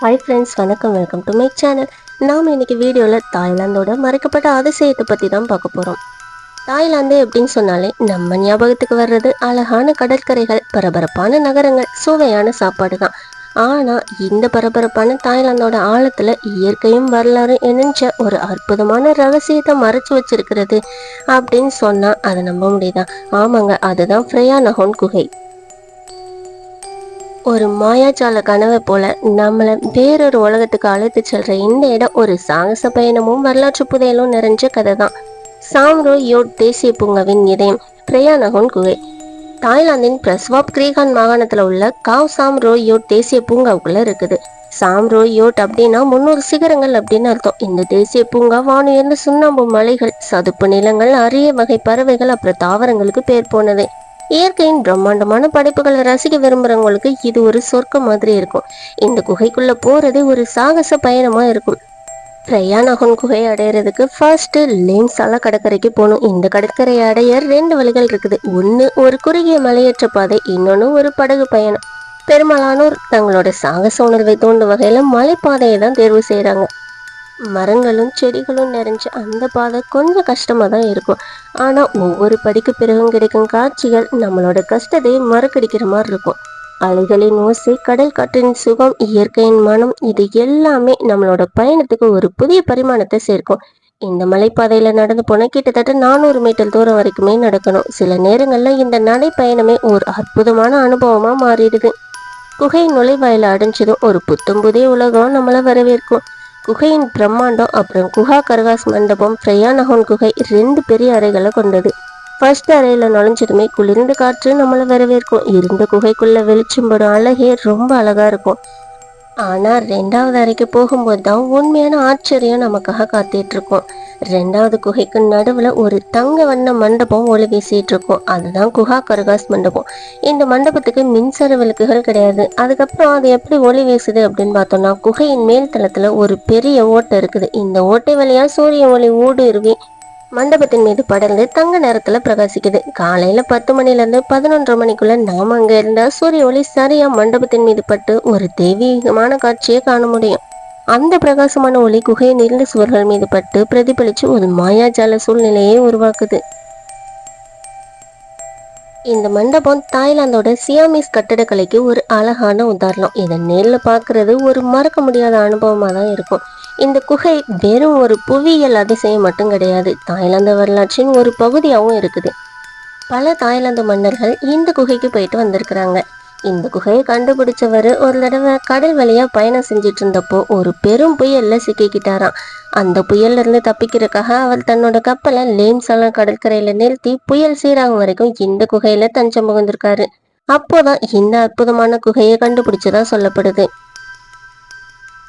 Hi friends வணக்கம் welcome to my channel நாம் இன்னைக்கு வீடியோவில் தாய்லாந்தோட மறைக்கப்பட்ட அதிசயத்தை பற்றி தான் பார்க்க போகிறோம் தாய்லாந்து எப்படின்னு சொன்னாலே நம்ம ஞாபகத்துக்கு வர்றது அழகான கடற்கரைகள் பரபரப்பான நகரங்கள் சுவையான சாப்பாடு தான். ஆனால் இந்த பரபரப்பான தாய்லாந்தோட ஆழத்தில் இயற்கையும் வரலாறும் இணைஞ்ச ஒரு அற்புதமான ரகசியத்தை மறைச்சு வச்சிருக்கிறது அப்படின்னு சொன்னால் அதை நம்ப முடியுதான் ஆமாங்க அதுதான் ஃப்ரேயா நகோன் குகை. ஒரு மாயாஜால கனவை போல நம்மளை வேறொரு உலகத்துக்கு அழைத்து செல்ற இந்த இடம் ஒரு சாகச பயணமும் வரலாற்று புதையலும் நிறைஞ்ச கதை தான் சாம்ரோ யோட் தேசிய பூங்காவின் இதயம் பிரயாணகோன் குகை. தாய்லாந்தின் பிரஸ்வாப் கிரீகான் மாகாணத்துல உள்ள காவ் சாம்ரோ யோட் தேசிய பூங்காவுக்குள்ள இருக்குது. சாம்ரோ யோட் அப்படின்னா முன்னூறு சிகரங்கள் அப்படின்னு அர்த்தம். இந்த தேசிய பூங்கா வானுயர்ந்த சுண்ணாம்பு மலைகள் சதுப்பு நிலங்கள் அரிய வகை பறவைகள் அப்புறம் தாவரங்களுக்கு பேர் போனது. இயற்கையின் பிரம்மாண்டமான படைப்புகளை ரசிக்க விரும்புகிறவங்களுக்கு இது ஒரு சொர்க்கம் மாதிரி இருக்கும். இந்த குகைக்குள்ள போறது ஒரு சாகச பயணமா இருக்கும். பிரயாணகன் குகை அடையிறதுக்கு ஃபர்ஸ்ட்டு லேம்சால கடற்கரைக்கு போகணும். இந்த கடற்கரையை அடைய ரெண்டு வழிகள் இருக்குது. ஒன்று ஒரு குறுகிய மலையேற்ற பாதை இன்னொன்று ஒரு படகு பயணம். பெரும்பாலானோர் தங்களோட சாகச உணர்வை தூண்டும் வகையில் மலைப்பாதையை தான் தேர்வு செய்கிறாங்க மரங்களும் செடிகளும் நிறைஞ்ச அந்த பாதை கொஞ்சம் கஷ்டமாக தான் இருக்கும். ஆனால் ஒவ்வொரு படிக்கு பிறகும் கிடைக்கும் காட்சிகள் நம்மளோட கஷ்டத்தை மறக்கடிக்கிற மாதிரி இருக்கும். அலைகளின் ஓசை கடல் காற்றின் சுகம் இயற்கையின் மனம் இது எல்லாமே நம்மளோட பயணத்துக்கு ஒரு புதிய பரிமாணத்தை சேர்க்கும். இந்த மலைப்பாதையில் நடந்து போனால் கிட்டத்தட்ட நானூறு மீட்டர் தூரம் வரைக்குமே நடக்கணும். சில நேரங்களில் இந்த நடைப்பயணமே ஒரு அற்புதமான அனுபவமாக மாறிடுது. குகை நுழைவாயில் அடைஞ்சதும் ஒரு புத்தம் புதிய உலகம் நம்மளை வரவேற்கும். குகையின் பிரம்மாண்டம் அப்புறம் குஹா கர்காஸ் மண்டபம் ஃப்ரையானஹோன் குகை ரெண்டு பெரிய அறைகளை கொண்டது. ஃபர்ஸ்ட் அறையில் நுழைஞ்சதுமே குளிர்ந்த காற்று நம்மளை வரவேற்கும். இருந்த குகைக்குள்ளே வெளிச்சம் படும் அழகே ரொம்ப அழகாக இருக்கும். ஆனால் ரெண்டாவது அறைக்கு போகும்போது தான் உண்மையான ஆச்சரியம் நமக்காக காத்திட்ருக்கோம் இருக்கோம். ரெண்டாவது குகைக்கு நடுவில் ஒரு தங்க வண்ண மண்டபம் ஒளி வீசிட்டு இருக்கும். அதுதான் குஹா கருகாஸ் மண்டபம். இந்த மண்டபத்துக்கு மின்சார விளக்குகள் கிடையாது. அதுக்கப்புறம் அது எப்படி ஒளி வீசுது அப்படின்னு பார்த்தோம்னா குகையின் மேல் தளத்தில் ஒரு பெரிய ஓட்டை இருக்குது. இந்த ஓட்டை வழியா சூரிய ஒளி ஊடுருவி மண்டபத்தின் மீது படர்ந்து தங்க நேரத்துல பிரகாசிக்குது. காலையில பத்து மணிலேருந்து பதினொன்றரை மணிக்குள்ள நாம அங்க இருந்தா சூரிய ஒளி சரியா மண்டபத்தின் மீது பட்டு ஒரு தெய்வீகமான காட்சியை காண முடியும். அந்த பிரகாசமான ஒளி குகையை நிறைந்த சுவர்கள் மீது பட்டு பிரதிபலிச்சு ஒரு மாயாஜால சூழ்நிலையை உருவாக்குது. இந்த மண்டபம் தாய்லாந்தோட சியாமீஸ் கட்டடக்கலைக்கு ஒரு அழகான உதாரணம். இதை நேரில் பார்க்கறது ஒரு மறக்க முடியாத அனுபவமாக தான் இருக்கும். இந்த குகை வெறும் ஒரு புவியியல் அதிசயம் மட்டும் கிடையாது. தாய்லாந்து வரலாற்றின் ஒரு பகுதியாகவும் இருக்குது. பல தாய்லாந்து மன்னர்கள் இந்த குகைக்கு போயிட்டு வந்திருக்கிறாங்க. இந்த குகையை கண்டுபிடிச்சவர் ஒரு தடவை கடல் வழியா பயணம் செஞ்சிட்டு இருந்தப்போ ஒரு பெரும் புயல்ல சிக்கிக்கிட்டாராம். அந்த புயல்ல இருந்து தப்பிக்கிறதுக்காக அவர் தன்னோட கப்பலை லேம்சாலம் கடற்கரையில நிறுத்தி புயல் சீராகும் வரைக்கும் இந்த குகையில தஞ்சம் புகுந்திருக்காரு. அப்போதான் இந்த அற்புதமான குகையை கண்டுபிடிச்சதா சொல்லப்படுது.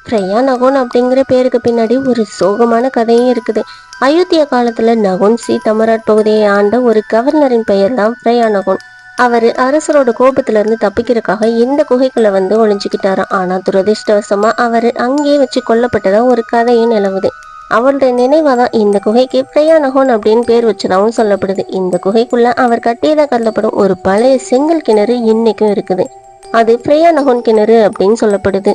பிரயா நகோன் அப்படிங்கிற பேருக்கு பின்னாடி ஒரு சோகமான கதையும் இருக்குது. அயோத்தியா காலத்துல நகோன் சி. தமராட் பகுதியை ஆண்ட ஒரு கவர்னரின் பெயர் தான் பிரயா நகோன். அவர் அரசரோட கோபத்திலிருந்து தப்பிக்கிறதுக்காக இந்த குகைக்குள்ள வந்து ஒளிஞ்சுக்கிட்டாராம். ஆனால் துரதிர்ஷ்டவசமா அவர் அங்கேயே வச்சு கொல்லப்பட்டதா ஒரு கதையும் நிலவுது. அவருடைய நினைவாக தான் இந்த குகைக்கு பிரயாணகோன் அப்படின்னு பேர் வச்சதாகவும் சொல்லப்படுது. இந்த குகைக்குள்ள அவர் கட்டியதாக கருதப்படும் ஒரு பழைய செங்கல் கிணறு இன்னைக்கும் இருக்குது. அது பிரயாணகோன் கிணறு அப்படின்னு சொல்லப்படுது.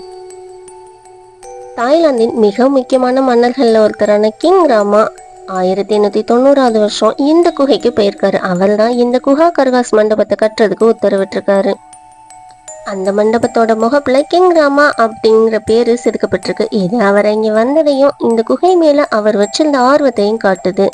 தாய்லாந்தின் மிக முக்கியமான மன்னர்களில் ஒருத்தரான கிங் ராமா ஆயிரத்தி எண்ணூத்தி தொண்ணூறாவது வருஷம் இந்த குகைக்கு போயிருக்காரு. அவர் தான் இந்த குஹா கர்காஸ் மண்டபத்தை கட்டுறதுக்கு உத்தரவிட்டிருக்காரு. அந்த மண்டபத்தோட முகப்புல கிங் ராமா அப்படிங்கிற பேரு செதுக்கப்பட்டிருக்கு. இது அவர் இங்க வந்ததையும் இந்த குகை மேல அவர் வச்சிருந்த ஆர்வத்தையும் காட்டுது.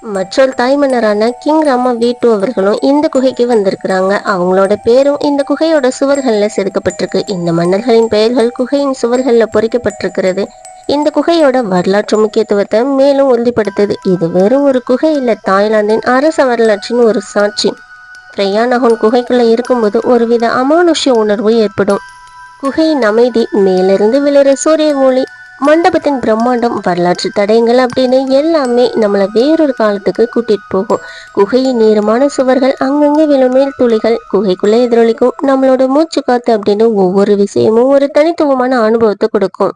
மற்றொரு தாய் மன்னரான கிங் ராமா வீட்டு அவர்களும் இந்த குகைக்கு வந்திருக்கிறாங்க. அவங்களோட பேரும் இந்த குகையோட சுவர்கள்ல செதுக்கப்பட்டிருக்கு. இந்த மன்னர்களின் பெயர்கள் குகையின் சுவர்களில் பொறிக்கப்பட்டிருக்கிறது. இந்த குகையோட வரலாற்று முக்கியத்துவத்தை மேலும் உறுதிப்படுத்துது. இது வெறும் ஒரு குகை இல்லை தாய்லாந்தின் அரச வரலாற்றின் ஒரு சாட்சி. பிரயாணகன் குகைக்குள்ள இருக்கும்போது ஒருவித அமானுஷ்ய உணர்வு ஏற்படும். குகையின் அமைதி மேலிருந்து விழுற சூரிய ஒளி மண்டபத்தின் பிரம்மாண்டம் வரலாற்று தடயங்கள் அப்படின்னு எல்லாமே நம்மளை வேறொரு காலத்துக்கு கூட்டிட்டு போகும். குகையின் நீரமான சுவர்கள் அங்கங்கே விழுமேல் துளிகள் குகைக்குள்ளே எதிரொலிக்கும் நம்மளோட மூச்சு காத்து அப்படின்னு ஒவ்வொரு விஷயமும் ஒரு தனித்துவமான அனுபவத்தை கொடுக்கும்.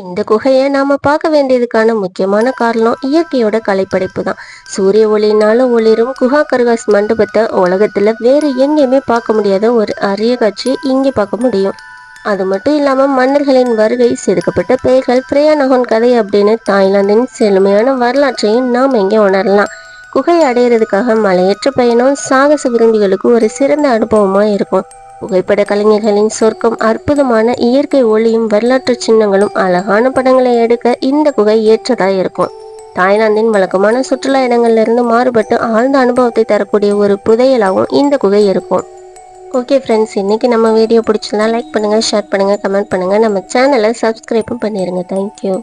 இந்த குகையை நாம பார்க்க வேண்டியதுக்கான முக்கியமான காரணம் இயற்கையோட கலைப்படைப்பு தான். சூரிய ஒளியினால ஒளிரும் குஹா கர்காஸ் மண்டபத்தை உலகத்துல வேற எங்கேயுமே பார்க்க முடியாத ஒரு அரிய காட்சி இங்கே பார்க்க முடியும். அது மட்டும் இல்லாமல் மன்னர்களின் வருகை செதுக்கப்பட்ட பெயர்கள் பிரயாணகன் கதை அப்படின்னு தாய்லாந்தின் செழுமையான வரலாற்றையும் நாம் இங்கே உணரலாம். குகை அடையிறதுக்காக மலையேற்ற பயணம் சாகச விரும்பிகளுக்கு ஒரு சிறந்த அனுபவமாக இருக்கும். புகைப்பட கலைஞர்களின் சொர்க்கம் அற்புதமான இயற்கை ஒளியும் வரலாற்று சின்னங்களும் அழகான படங்களை எடுக்க இந்த குகை ஏற்றதா இருக்கும். தாய்லாந்தின் வழக்கமான சுற்றுலா இடங்கள்லிருந்து மாறுபட்டு ஆழ்ந்த அனுபவத்தை தரக்கூடிய ஒரு புதையலாகவும் இந்த குகை இருக்கும். ஓகே ஃப்ரெண்ட்ஸ் இன்றைக்கி நம்ம வீடியோ பிடிச்சிருந்தா லைக் பண்ணுங்கள் ஷேர் பண்ணுங்கள் கமெண்ட் பண்ணுங்கள் நம்ம சேனலை சப்ஸ்கிரைப்பும் பண்ணிடுங்க தேங்க்யூ